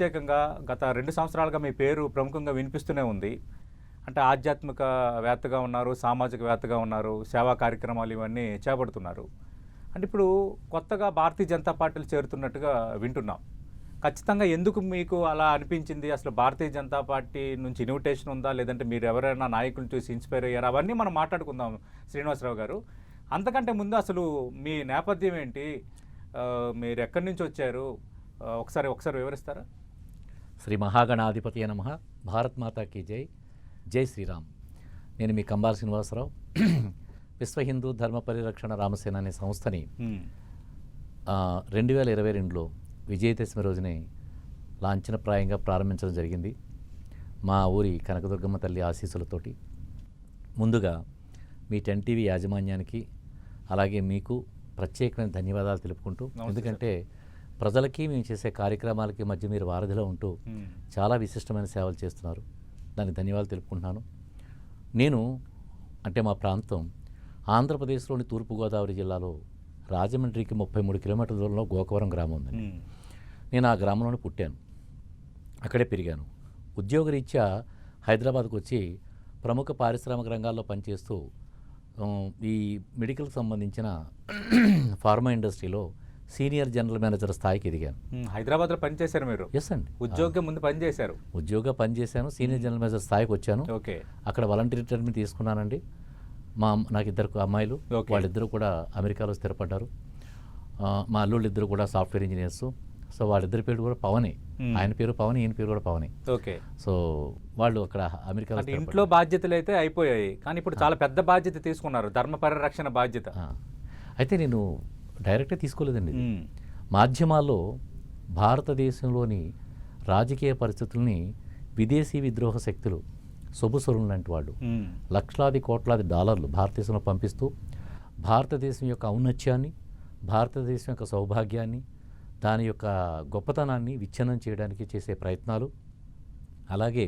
ప్రత్యేకంగా గత రెండు సంవత్సరాలుగా మీ పేరు ప్రముఖంగా వినిపిస్తూనే ఉంది. అంటే ఆధ్యాత్మిక వేత్తగా ఉన్నారు సామాజిక వేత్తగా ఉన్నారు సేవా కార్యక్రమాలు ఇవన్నీ చేపడుతున్నారు. అంటే ఇప్పుడు కొత్తగా భారతీయ జనతా పార్టీలు చేరుతున్నట్టుగా వింటున్నాం. ఖచ్చితంగా ఎందుకు మీకు అలా అనిపించింది? అసలు భారతీయ జనతా పార్టీ నుంచి ఇన్విటేషన్ ఉందా? లేదంటే మీరు ఎవరైనా నాయకులను చూసి ఇన్స్పైర్ అయ్యారు? అవన్నీ మనం మాట్లాడుకుందాం శ్రీనివాసరావు గారు. అంతకంటే ముందు అసలు మీ నేపథ్యం ఏంటి? మీరు ఎక్కడి నుంచి వచ్చారు? ఒకసారి ఒకసారి వివరిస్తారా? శ్రీ మహాగణాధిపతి నమ. భారత్ మాతాకి జై. జై శ్రీరామ్. నేను మీ కంబాల శ్రీనివాసరావు. విశ్వ హిందూ ధర్మ పరిరక్షణ రామసేన అనే సంస్థని రెండు వేల ఇరవై రెండులో విజయదశమి రోజునే లాంఛనప్రాయంగా ప్రారంభించడం జరిగింది. మా ఊరి కనకదుర్గమ్మ తల్లి ఆశీస్సులతోటి. ముందుగా మీ టెన్ టీవీ యాజమాన్యానికి అలాగే మీకు ప్రత్యేకమైన ధన్యవాదాలు తెలుపుకుంటూ ఎందుకంటే ప్రజలకి మేము చేసే కార్యక్రమాలకి మధ్య మీరు వారధిలో ఉంటూ. చాలా విశిష్టమైన సేవలు చేస్తున్నారు. దానికి ధన్యవాదాలు తెలుపుకుంటున్నాను. నేను అంటే మా ప్రాంతం ఆంధ్రప్రదేశ్లోని తూర్పుగోదావరి జిల్లాలో రాజమండ్రికి ముప్పై మూడు కిలోమీటర్ల దూరంలో గోకవరం గ్రామం ఉందండి. నేను ఆ గ్రామంలోనే పుట్టాను. అక్కడే పెరిగాను. ఉద్యోగరీత్యా హైదరాబాద్కు వచ్చి ప్రముఖ పారిశ్రామిక రంగాల్లో పనిచేస్తూ ఈ మెడికల్కి సంబంధించిన ఫార్మా ఇండస్ట్రీలో సీనియర్ జనరల్ మేనేజర్ స్థాయికి ఎదిగాను. హైదరాబాద్లో పనిచేశారు మీరు? ఎస్ అండి. ఉద్యోగం ముందు పనిచేశారు? ఉద్యోగ పనిచేశాను సీనియర్ జనరల్ మేనేజర్ స్థాయికి వచ్చాను. ఓకే. అక్కడ వాలంటీర్ రిటైర్మెంట్ తీసుకున్నానండి. మా నాకు ఇద్దరు అమ్మాయిలు. వాళ్ళిద్దరూ కూడా అమెరికాలో స్థిరపడ్డారు. మా అల్లుళ్ళు ఇద్దరు కూడా సాఫ్ట్వేర్ ఇంజనీర్స్. సో వాళ్ళిద్దరి పేరు కూడా పవనే. ఆయన పేరు పవన్ ఈయన పేరు కూడా పవనే. ఓకే. సో వాళ్ళు అక్కడ స్థిరపడ్డారు. ఇంట్లో బాధ్యతలు అయితే అయిపోయాయి. కానీ ఇప్పుడు చాలా పెద్ద బాధ్యత తీసుకున్నారు. ధర్మ పరిరక్షణ బాధ్యత. అయితే నేను డైరెక్ట్గా తీసుకోలేదండి. మాధ్యమాల్లో భారతదేశంలోని రాజకీయ పరిస్థితుల్ని విదేశీ విద్రోహ శక్తులు సొబుసొరులు లాంటి వాళ్ళు. లక్షలాది కోట్లాది డాలర్లు భారతదేశంలో పంపిస్తూ భారతదేశం యొక్క ఔన్నత్యాన్ని భారతదేశం యొక్క సౌభాగ్యాన్ని దాని యొక్క గొప్పతనాన్ని విచ్ఛిన్నం చేయడానికి చేసే ప్రయత్నాలు అలాగే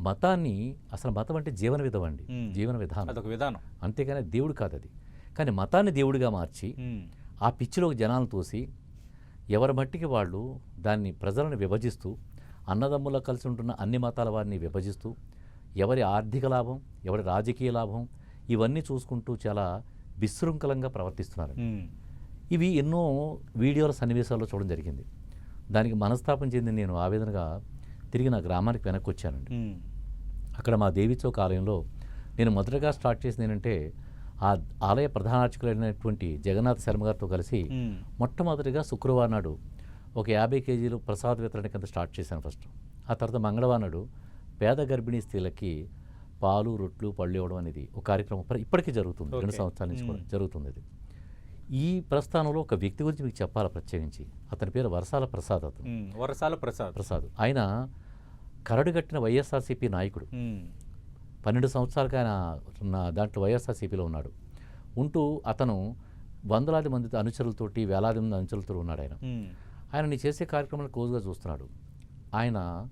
మతాన్ని అసలు మతం అంటే జీవన విధం అండి. జీవన విధానం అదొక విధానం అంతేగాని దేవుడు కాదు అది కానీ మతాన్ని దేవుడిగా మార్చి. ఆ పిచ్చిలోకి జనాలను తోసి ఎవరి మట్టికి వాళ్ళు దాన్ని ప్రజలను విభజిస్తూ అన్నదమ్ముల కలిసి ఉంటున్న అన్ని మతాల వారిని విభజిస్తూ ఎవరి ఆర్థిక లాభం ఎవరి రాజకీయ లాభం ఇవన్నీ చూసుకుంటూ చాలా విశృంఖలంగా ప్రవర్తిస్తున్నారు. ఇవి ఎన్నో వీడియోల సన్నివేశాల్లో చూడడం జరిగింది దానికి మనస్తాపం చెంది నేను ఆవేదనగా తిరిగి నా గ్రామానికి వెనక్కి వచ్చానండి. అక్కడ మా దేవి చౌక్ ఆలయంలో నేను మొదటగా స్టార్ట్ చేసింది ఏంటంటే ఆ ఆలయ ప్రధానార్చకులైనటువంటి జగన్నాథ్ శర్మ గారితో కలిసి. మొట్టమొదటిగా శుక్రవారం నాడు ఒక యాభై కేజీలు ప్రసాద వితరణ కింద స్టార్ట్ చేశాను ఫస్ట్ ఆ తర్వాత మంగళవారం నాడు పేద గర్భిణీ స్త్రీలకి పాలు రొట్లు పళ్ళు ఇవ్వడం అనేది ఒక కార్యక్రమం ఇప్పటికీ జరుగుతుంది రెండు. సంవత్సరాల నుంచి కూడా. జరుగుతుంది ఇది ఈ ప్రస్థానంలో ఒక వ్యక్తి గురించి మీకు చెప్పాలి ప్రత్యేకించి అతని పేరు వరసాల ప్రసాద్ అతను. వరసాల ప్రసాద్ ప్రసాద్ ఆయన కరడుగట్టిన వైఎస్ఆర్సీపీ నాయకుడు. పన్నెండు సంవత్సరాలుగా ఆయన దాంట్లో వైఎస్ఆర్సీపీలో ఉన్నాడు. ఉంటూ అతను వందలాది మంది అనుచరులతోటి వేలాది మంది అనుచరులతో ఉన్నాడు ఆయన. ఆయన నీ చేసే కార్యక్రమాలు క్లోజ్గా చూస్తున్నాడు. ఆయన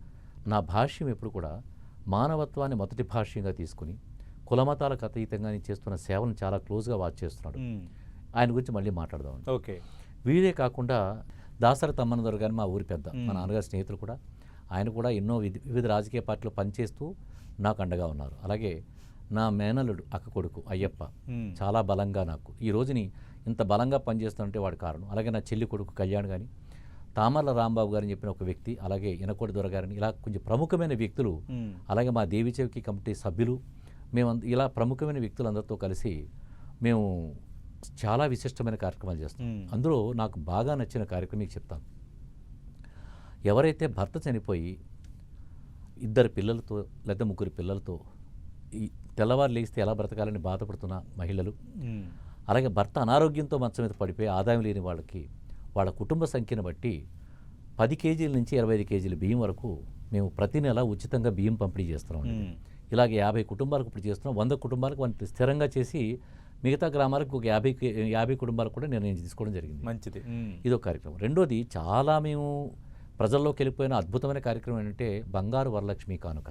నా భాష్యం ఎప్పుడు కూడా మానవత్వాన్ని మొదటి భాష్యంగా తీసుకుని కులమతాలకు అతీతంగా నేను చేస్తున్న సేవను చాలా క్లోజ్గా వాచ్ చేస్తున్నాడు. ఆయన గురించి మళ్ళీ మాట్లాడదాం ఓకే. వీరే కాకుండా దాసరి తమ్మనదొర గారు మా ఊరి పెద్ద మా. నాన్నగారి స్నేహితులు కూడా. ఆయన కూడా ఎన్నో విధ- వివిధ రాజకీయ పార్టీలు పనిచేస్తూ నాకు అండగా ఉన్నారు అలాగే నా మేనలుడు అక్క కొడుకు అయ్యప్ప. చాలా బలంగా నాకు ఈ రోజుని ఇంత బలంగా పనిచేస్తుంటే వాడి కారణం అలాగే నా చెల్లి కొడుకు కళ్యాణ్ కానీ తామర్ల రాంబాబు గారిని చెప్పిన ఒక వ్యక్తి అలాగే ఇనకోటి దొర గారిని ఇలా కొంచెం ప్రముఖమైన వ్యక్తులు. అలాగే మా దేవి చౌకి కమిటీ సభ్యులు మేము ఇలా ప్రముఖమైన వ్యక్తులందరితో కలిసి మేము చాలా విశిష్టమైన కార్యక్రమాలు చేస్తాం. అందులో నాకు బాగా నచ్చిన కార్యక్రమం మీకు చెప్తాను ఎవరైతే భర్త చనిపోయి ఇద్దరు పిల్లలతో లేదా ముగ్గురు పిల్లలతో ఈ తెల్లవారు లేస్తే ఎలా బ్రతకాలని బాధపడుతున్న మహిళలు. అలాగే భర్త అనారోగ్యంతో మంచం మీద పడిపోయి ఆదాయం లేని వాళ్ళకి వాళ్ళ కుటుంబ సంఖ్యను బట్టి పది కేజీల నుంచి ఇరవై ఐదు కేజీల బియ్యం వరకు మేము ప్రతి నెల ఉచితంగా బియ్యం పంపిణీ చేస్తున్నాం. ఇలాగే యాభై కుటుంబాలకు ఇప్పుడు చేస్తున్నాం వంద కుటుంబాలకు వాటిని స్థిరంగా చేసి మిగతా గ్రామాలకు ఒక యాభై యాభై కుటుంబాలకు కూడా నిర్ణయం తీసుకోవడం జరిగింది మంచిది. ఇదో కార్యక్రమం రెండోది చాలా మేము ప్రజల్లోకి వెళ్ళిపోయిన అద్భుతమైన కార్యక్రమం ఏంటంటే బంగారు వరలక్ష్మి కానుక.